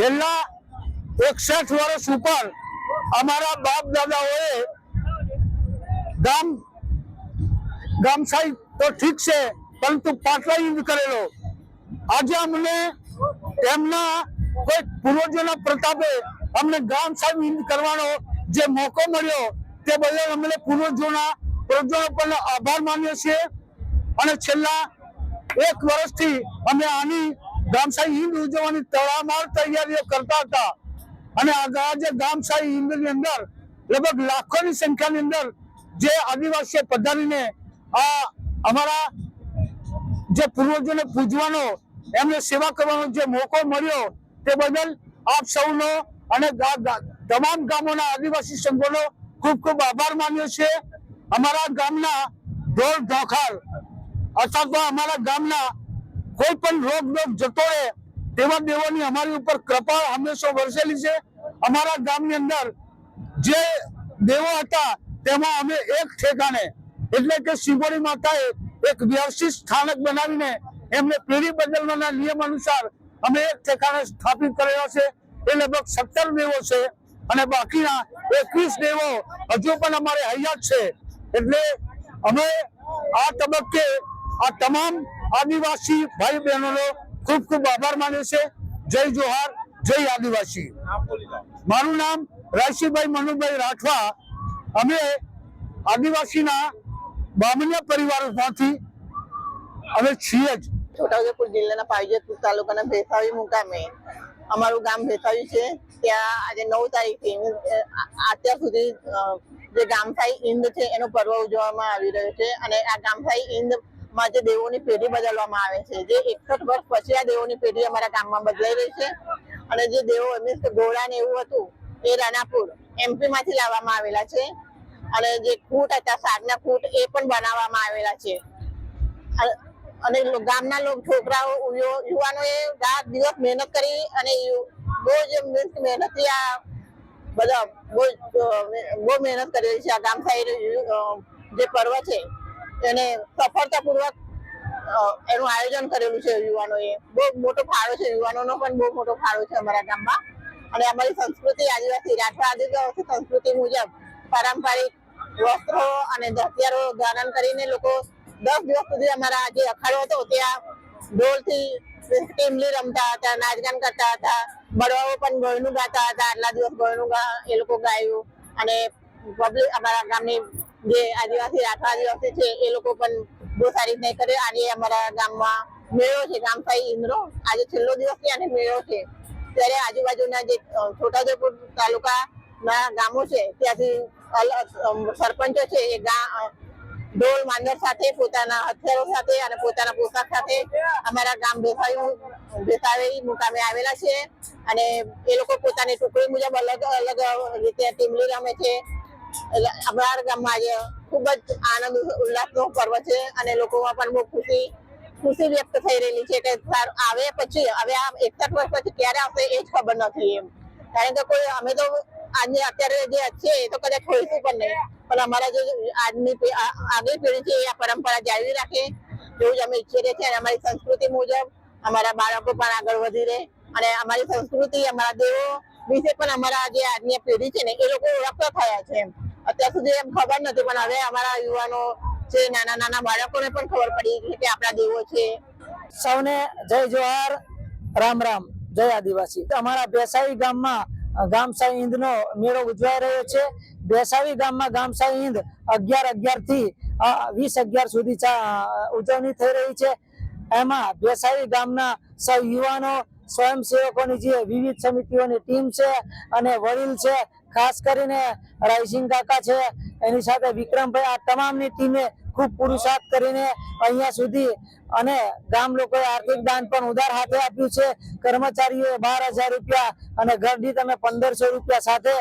છેલ્લા એકસઠ વર્ષ ઉપર અમારા બાપ દાદાઓએ ગામ ગામશાહી તો ઠીક છે, પરંતુ પાટલા યુદ્ધ કરેલો. આજે અમને એમના કોઈ પૂર્વજોના પ્રતાપે અમને ગામ સાહેબ યુદ્ધ કરવાનો જે મોકો મળ્યો, તે બદલ અમને પૂર્વજોના પૂર્વજોનો પણ આભાર માન્યો છે અને છેલ્લા એક વર્ષથી અમે આની ગામશાહી હિંદ ઉજવવાની તડામાર તૈયારીઓ કરતા હતા. અને આજે ગામશાહી હિંદની અંદર લગભગ લાખોની સંખ્યાની અંદર જે આદિવાસીઓ પધારીને આ અમારા જે પૂર્વજોને પૂજવાનો, એમને સેવા કરવાનો જે મોકો મળ્યો તે બદલ આપ સૌનો અને તમામ ગામોના આદિવાસી સંઘોનો ખૂબ ખૂબ આભાર માન્યો છે. અમારા ગામના ઢોર ઢોખાર અથવા તો અમારા ગામના કોઈ પણ રોગ રોગ જતો રહે તેવા દેવોની અમારી ઉપર કૃપા હંમેશા વરસેલી છે. અમારા ગામની અંદર જે દેવો હતા, તેમાં અમે એક ઠેકાણે, એટલે કે શિવોરી માતાએ એક વ્યવસ્થિત સ્થાનક બનાવીને એમને પેઢી બદલવાના નિયમ અનુસાર અમે એક ઠેકાણે સ્થાપિત કરેલો છે. એ લગભગ સત્તર દેવો છે અને બાકીના એકવીસ દેવો હજુ પણ અમારે હયાત છે. એટલે અમે આ તબક્કે આ તમામ આદિવાસી ભાઈ બહેનોનો ખૂબ ખૂબ આભાર માન્યો છે. જય જોહાર, જય આદિવાસી. મારું નામ રાયસીભાઈ મનુભાઈ રાઠવા. અમે આદિવાસીના બામણિયા પરિવારમાંથી અમે છીએ જ. છોટાઉદેપુર જિલ્લાના પાવીજતપુર તાલુકાના ભેસાવી મુકામે અમારું ગામ ભેસાવી છે. ત્યાં આજે નવ તારીખથી અત્યાર સુધી જે ગામસાઈ ઈંદ છે એનો પર્વ ઉજવવામાં આવી રહ્યો છે. અને આ ગામસાઈ ઈંદ માં જે દેવોની પેઢી બદલવામાં આવે છે. જે એકસઠ વર્ષ પછી આ દેવોની પેઢી અમારા ગામમાં બદલાઈ રહી છે. અને જે દેવો મીન્સ ગોળા ને એવું હતું, એ રાણાપુર એમપી માંથી લાવવામાં આવેલા છે. અને જે કૂટ હતા, સાગના કૂટ એ પણ બનાવવામાં આવેલા છે. અને ગામના લોકો છોકરાઓ યુવાનો યુવાનોએ રાત દિવસ મહેનત કરી અને બહુ જ કે મહેનતથી આ બધા બહુ બહુ મહેનત કરેલી છે. આ ગામ સાઈડ જે પર્વ છે એને સફળતાપૂર્વક એનું આયોજન કરેલું છે યુવાનોએ. બહુ મોટો ફાળો છે, યુવાનોનો પણ બહુ મોટો ફાળો છે અમારા ગામમાં. અને અમારી સંસ્કૃતિ આદિવાસી રાઠવા સંસ્કૃતિ મુજબ પારંપરિક વસ્ત્રો અને હથિયારો ધારણ કરીને લોકો દસ દિવસ સુધી અમારા જે અખાડો હતો, ત્યાં ઢોલથી ટીમલી રમતા હતા, નાચગાન કરતા હતા, બળવાઓ પણ ગળનું ગાતા હતા. આટલા દિવસ ગળનું એ લોકો ગાયું. અને પબ્લિક અમારા ગામની જે આદિવાસી રાઠવા આદિવાસી છે, એ લોકો પણ બહુ સારી રીતે કરે. આજે અમારા ગામમાં મેળો છે ગામસાઈ ઇન્દ્રો. આજે છેલ્લો દિવસ છે અને મેળો છે. ત્યારે આજુબાજુના જે છોટાઉદેપુર તાલુકા તાલુકાના ગામો છે, ત્યાંથી સરપંચો છે, એ ગામ ઢોલ માંડર સાથે, પોતાના હથિયારો સાથે અને પોતાના પોશાક સાથે અમારા ગામ ભેસાયું બેસાવી મુકામે આવેલા છે. અને એ લોકો પોતાની ટુકડી મુજબ અલગ અલગ રીતે ટીમલી રમે છે. એટલે ગામમાં આજે ખૂબ જ આનંદ, ઉલ્લાસનો પર્વ છે અને લોકોમાં પણ બહુ ખુશી ખુશી વ્યક્ત થઈ રહેલી છે કે આવે પછી, હવે આ એકસઠ વર્ષ પછી ક્યારે આવશે એ જ ખબર નથી એમ. કારણ કે કોઈ, અમે તો આજે અત્યારે જે છે એ તો કદાચ હોઈશું પણ નહીં. પણ અમારા જે આજની આગલી પેઢી છે એ આ પરંપરા જાળવી રાખે. એવું જ અમે ઈચ્છીએ છીએ અને અમારી સંસ્કૃતિ મુજબ અમારા બાળકો પણ આગળ વધી રહે અને અમારી સંસ્કૃતિ, અમારા દેવો વિશે પણ અમારા જે આજની પેઢી છે ને, એ લોકો ઓળખતા થયા છે અત્યાર સુધી એમ ખબર નથી પણ હવે અમારા યુવાનો છે નાના નાના બાળકોને પણ ખબર પડી કે આપણા દેવો છે. સૌને જય જોહાર રામ રામ, જય આદિવાસી. અમારા બેસાવી ગામમાં ગામસાઈ હિંદનો મેળો ઉજવાઈ રહ્યો છે. બેસાવી ગામમાં ગામસાઈ ઈંદ અગિયાર અગિયારથી વીસ અગિયાર સુધી ઉજવણી થઈ રહી છે. એમાં બેસાવી ગામના સૌ યુવાનો સ્વયંસેવકોની જે વિવિધ સમિતિઓની ટીમ છે અને વડીલ છે, ખાસ કરીને રાયસિંગ કાકા છે, એની સાથે વિક્રમભાઈ, આ તમામની ટીમે ખૂબ પુરુષાર્થ કરીને અહીંયા સુધી અને ગામ લોકોએ આર્થિક દાન પણ ઉધાર હાથે આપ્યું છે. કર્મચારીઓએ બાર હજાર રૂપિયા અને ઘરની તમે પંદરસો રૂપિયા સાથે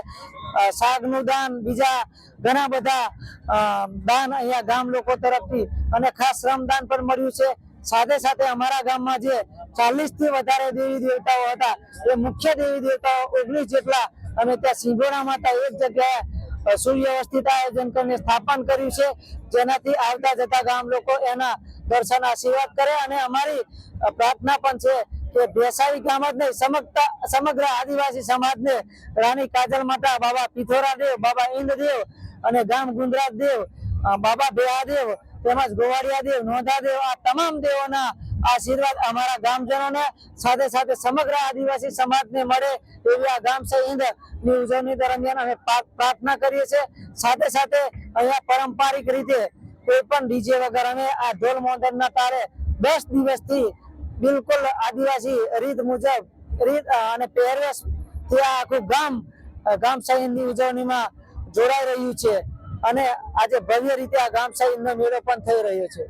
શાકનું દાન, બીજા ઘણા બધા દાન અહીંયા ગામ લોકો તરફથી અને ખાસ શ્રમદાન પણ મળ્યું છે. સાથે સાથે અમારા ગામમાં જે ચાલીસથી વધારે દેવી દેવતાઓ હતા, એ મુખ્ય દેવી દેવતાઓ ઓગણીસ જેટલા અને ત્યાં સિંગોરા માતા એક જગ્યાએ સુવ્યવસ્થિત આયોજન કરીને સ્થાપન કર્યું છે, જેનાથી આવતા જતા ગામ લોકો એના દર્શન આશીર્વાદ કરે અને અમારી પ્રાર્થના પણ છે કે ભેસાવી ગામ જ નહીં, સમગ્ર સમગ્ર આદિવાસી સમાજને રાણી કાજલ માતા, બાબા પિથોરા દેવ બાબા ઇન્દ્રદેવ અને ગામ ગુંદરાજ દેવ બાબા બેહાદેવ તેમજ ગોવાળિયા દેવ, નોંધા દેવ, આ તમામ દેવોના આશીર્વાદ અમારા ગામજનોને સાથે સાથે સમગ્ર આદિવાસી સમાજને મળે એવી આ ગામ સહિતની ઉજવણી દરમિયાન અમે પ્રાર્થના કરીએ છીએ. સાથે સાથે અહીંયા પારંપરિક રીતે કોઈ પણ ડીજે વગર અમે આ ઢોલ મોદનના તારે દસ દિવસથી બિલકુલ આદિવાસી રીત મુજબ, રીત અને પહેરવેશથી આખું ગામ ગામની ઉજવણીમાં જોડાઈ રહ્યું છે. અને આજે ભવ્ય રીતે આ ગામ નો મેળો પણ થઈ રહ્યો છે.